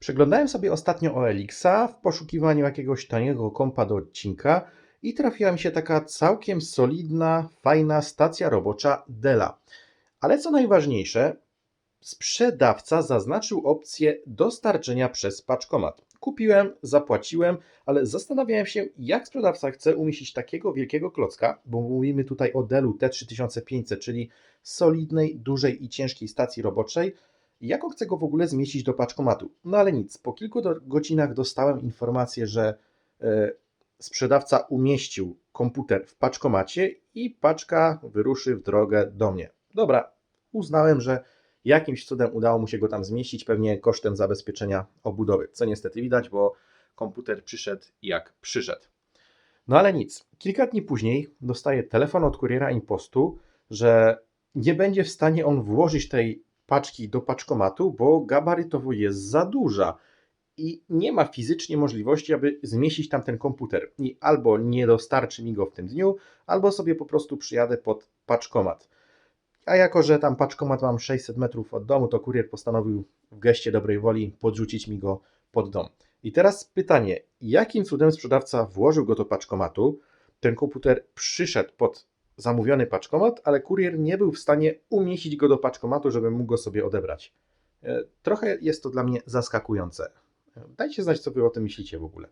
Przeglądałem sobie ostatnio OLX-a w poszukiwaniu jakiegoś taniego kompa do odcinka i trafiła mi się taka całkiem solidna, fajna stacja robocza Della. Ale co najważniejsze, sprzedawca zaznaczył opcję dostarczenia przez paczkomat. Kupiłem, zapłaciłem, ale zastanawiałem się, jak sprzedawca chce umieścić takiego wielkiego klocka, bo mówimy tutaj o Dellu T3500, czyli solidnej, dużej i ciężkiej stacji roboczej, jak on chce go w ogóle zmieścić do paczkomatu. No ale nic, po kilku godzinach dostałem informację, że e, sprzedawca umieścił komputer w paczkomacie i paczka wyruszy w drogę do mnie. Dobra, uznałem, że jakimś cudem udało mu się go tam zmieścić, pewnie kosztem zabezpieczenia obudowy, co niestety widać, bo komputer przyszedł jak przyszedł. No ale nic. Kilka dni później dostaję telefon od kuriera impostu, że nie będzie w stanie on włożyć tej paczki do paczkomatu, bo gabarytowo jest za duża i nie ma fizycznie możliwości, aby zmieścić tam ten komputer. I albo nie dostarczy mi go w tym dniu, albo sobie po prostu przyjadę pod paczkomat. A jako, że tam paczkomat mam 600 metrów od domu, to kurier postanowił w geście dobrej woli podrzucić mi go pod dom. I teraz pytanie, jakim cudem sprzedawca włożył go do paczkomatu? Ten komputer przyszedł pod zamówiony paczkomat, ale kurier nie był w stanie umieścić go do paczkomatu, żeby mógł go sobie odebrać. E, Trochę jest to dla mnie zaskakujące. E, Dajcie znać, co wy o tym myślicie w ogóle.